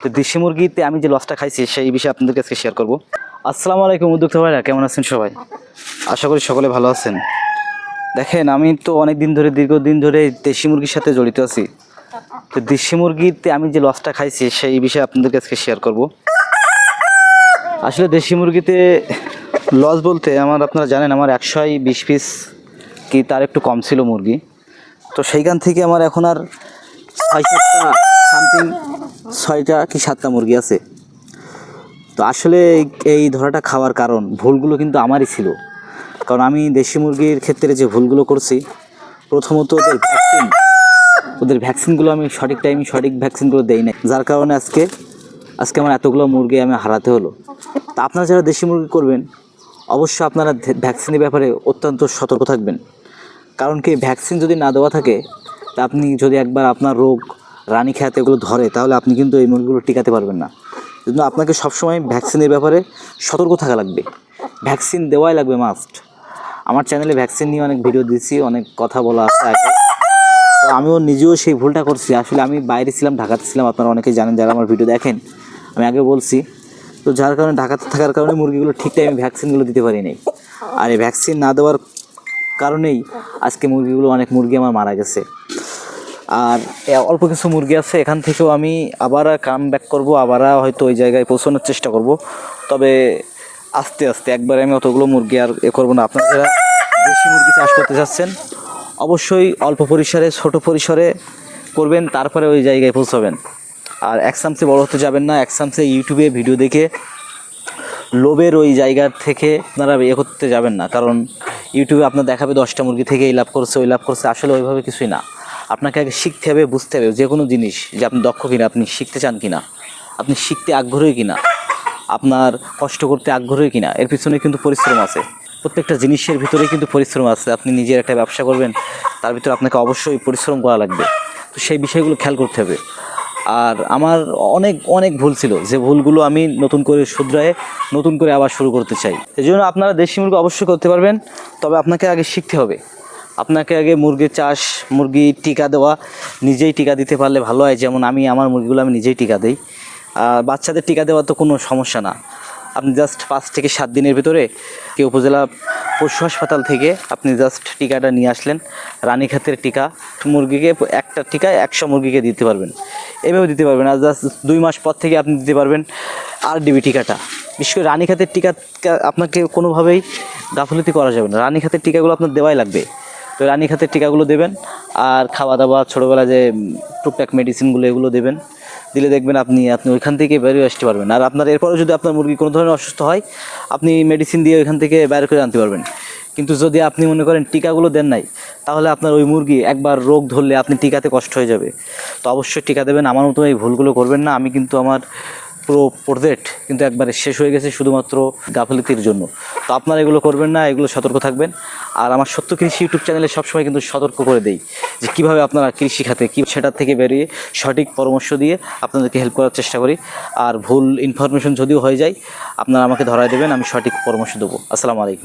তো দেশি মুরগিতে আমি যে লসটা খাইছি, সেই বিষয়ে আপনাদের কাছে শেয়ার করব। আসসালামু আলাইকুম উদ্যোক্তা ভাইরা, কেমন আছেন সবাই? আশা করি সকলে ভালো আছেন। দেখেন, আমি তো অনেক দিন ধরে, দীর্ঘদিন ধরে দেশি মুরগির সাথে জড়িত আছি। তো দেশি মুরগিতে আমি যে লসটা খাইছি, সেই বিষয়ে আপনাদের কাছে শেয়ার করব। আসলে দেশি মুরগিতে লস বলতে আমার, আপনারা জানেন, আমার একশোই বিশ পিস কি তার একটু কম ছিল মুরগি। তো সেইখান থেকে আমার এখন আর ছয় সাতটা সামথিং ছয়টা কি সাতটা মুরগি আছে? তো আসলে এই- ধরাটা খাওয়ার কারণ, ভুলগুলো কিন্তু আমারই ছিল। কারণ আমি দেশি মুরগির ক্ষেত্রে যে ভুলগুলো করছি, প্রথমত ওদের ভ্যাকসিন ওদের ভ্যাকসিনগুলো আমি সঠিক টাইমে সঠিক ভ্যাকসিনগুলো দেই না যার কারণে আজকে আজকে আমার এতগুলো মুরগি আমি হারাতে হলো। তা আপনারা যারা দেশি মুরগি করবেন, অবশ্যই আপনারা ভ্যাকসিনের ব্যাপারে অত্যন্ত সতর্ক থাকবেন। কারণ কি ভ্যাকসিন যদি না দেওয়া থাকে, তা আপনি যদি একবার আপনার রোগ রানী খেয়াতে এগুলো ধরে, তাহলে আপনি কিন্তু এই মুরগিগুলো টিকাতে পারবেন না। কিন্তু আপনাকে সবসময় ভ্যাকসিনের ব্যাপারে সতর্ক থাকা লাগবে। ভ্যাকসিন দেওয়াই লাগবে মাস্ট আমার চ্যানেলে ভ্যাকসিন নিয়ে অনেক ভিডিও দিয়েছি, অনেক কথা বলা আছে আগে। তো আমিও নিজেও সেই ভুলটা করছি। আসলে আমি বাইরে ছিলাম, ঢাকাতে ছিলাম, আপনারা অনেকেই জানেন যারা আমার ভিডিও দেখেন, আমি আগে বলছি। তো যার কারণে, ঢাকাতে থাকার কারণে মুরগিগুলো ঠিক টাইমে ভ্যাকসিনগুলো দিতে পারি নাই। আর এই ভ্যাকসিন না দেওয়ার কারণেই আজকে মুরগিগুলো, অনেক মুরগি আমার মারা গেছে। আর অল্প কিছু মুরগি আছে, এখান থেকেও আমি আবার কাম ব্যাক করব, আবার হয়তো ওই জায়গায় পৌঁছানোর চেষ্টা করব। তবে আস্তে আস্তে একবারে আমি অতগুলো মুরগি আর এ করব না। আপনারা দেশি মুরগি চাষ করতে চাচ্ছেন, অবশ্যই অল্প পরিসরে, ছোট পরিসরে করবেন, তারপরে ওই জায়গায় পৌঁছাবেন। আর এক চামচে বড় হতে যাবেন না এক চামচে ইউটিউবে ভিডিও দেখে লোভের ওই জায়গার থেকে আপনারা ইয়ে করতে যাবেন না। কারণ ইউটিউবে আপনার দেখাবে দশটা মুরগি থেকে এই লাভ করছে, ওই লাভ করছে, আসলে ওইভাবে কিছুই না। আপনাকে আগে শিখতে হবে, বুঝতে হবে যে কোনো জিনিস যে আপনি দক্ষ কিনা, আপনি শিখতে চান কিনা, আপনি শিখতে আগ্রহী কিনা, আপনার কষ্ট করতে আগ্রহী কিনা, এর পিছনে কিন্তু পরিশ্রম আছে। প্রত্যেকটা জিনিসের ভিতরে কিন্তু পরিশ্রম আছে, আপনি নিজের একটা ব্যবসা করবেন, তার ভিতরে আপনাকে অবশ্যই পরিশ্রম করা লাগবে। তো সেই বিষয়গুলো খেয়াল করতে হবে। আর আমার অনেক অনেক ভুল ছিল, যে ভুলগুলো আমি নতুন করে শুধরায়, নতুন করে আবার শুরু করতে চাই। এই জন্য আপনারা দেশি মুরগি অবশ্যই করতে পারবেন, তবে আপনাকে আগে শিখতে হবে। আপনাকে আগে মুরগির চাষ, মুরগি টিকা দেওয়া, নিজেই টিকা দিতে পারলে ভালো হয়। যেমন আমি, আমার মুরগিগুলো আমি নিজেই টিকা দিই। আর বাচ্চাদের টিকা দেওয়া তো কোনো সমস্যা না। আপনি জাস্ট পাঁচ থেকে সাত দিনের ভিতরে কি উপজেলা পশু হাসপাতাল থেকে আপনি জাস্ট টিকাটা নিয়ে আসলেন। রানীক্ষেতের টিকা, মুরগিকে একটা টিকা একশো মুরগিকে দিতে পারবেন। এভাবে দিতে পারবেন। আর জাস্ট দুই মাস পর থেকে আপনি দিতে পারবেন আর ডিবি টিকাটা। বিশেষ করে রানীক্ষেতের টিকা, আপনাকে কোনোভাবেই গাফলতি করা যাবে না। রানীক্ষেতের টিকাগুলো আপনার দেওয়াই লাগবে। তো রানীক্ষেতের টিকাগুলো দেবেন আর খাওয়া দাওয়া ছোটোবেলা যে টুকটাক মেডিসিনগুলো এগুলো দেবেন। দিলে দেখবেন আপনি আপনি ওইখান থেকে বেরিয়ে আসতে পারবেন। আর আপনার এরপরেও যদি আপনার মুরগি কোনো ধরনের অসুস্থ হয়, আপনি মেডিসিন দিয়ে ওইখান থেকে বের করে আনতে পারবেন। কিন্তু যদি আপনি মনে করেন টিকাগুলো দেন নাই, তাহলে আপনার ওই মুরগি একবার রোগ ধরলে আপনি টিকাতে কষ্ট হয়ে যাবে। তো অবশ্যই টিকা দেবেন। আমার মতো এই ভুলগুলো করবেন না। আমি কিন্তু আমার পুরো প্রজেক্ট কিন্তু একবারে শেষ হয়ে গেছে শুধুমাত্র গাফলিতির জন্য। তো আপনারা এগুলো করবেন না, এগুলো সতর্ক থাকবেন। আর আমার সত্য কৃষি ইউটিউব চ্যানেলে সবসময় কিন্তু সতর্ক করে দেই যে কীভাবে আপনারা কৃষি খাতে কী সেটার থেকে বেরিয়ে সঠিক পরামর্শ দিয়ে আপনাদেরকে হেল্প করার চেষ্টা করি। আর ভুল ইনফরমেশন যদিও হয়ে যায়, আপনারা আমাকে ধরায় দেবেন, আমি সঠিক পরামর্শ দেবো। আসসালামু আলাইকুম।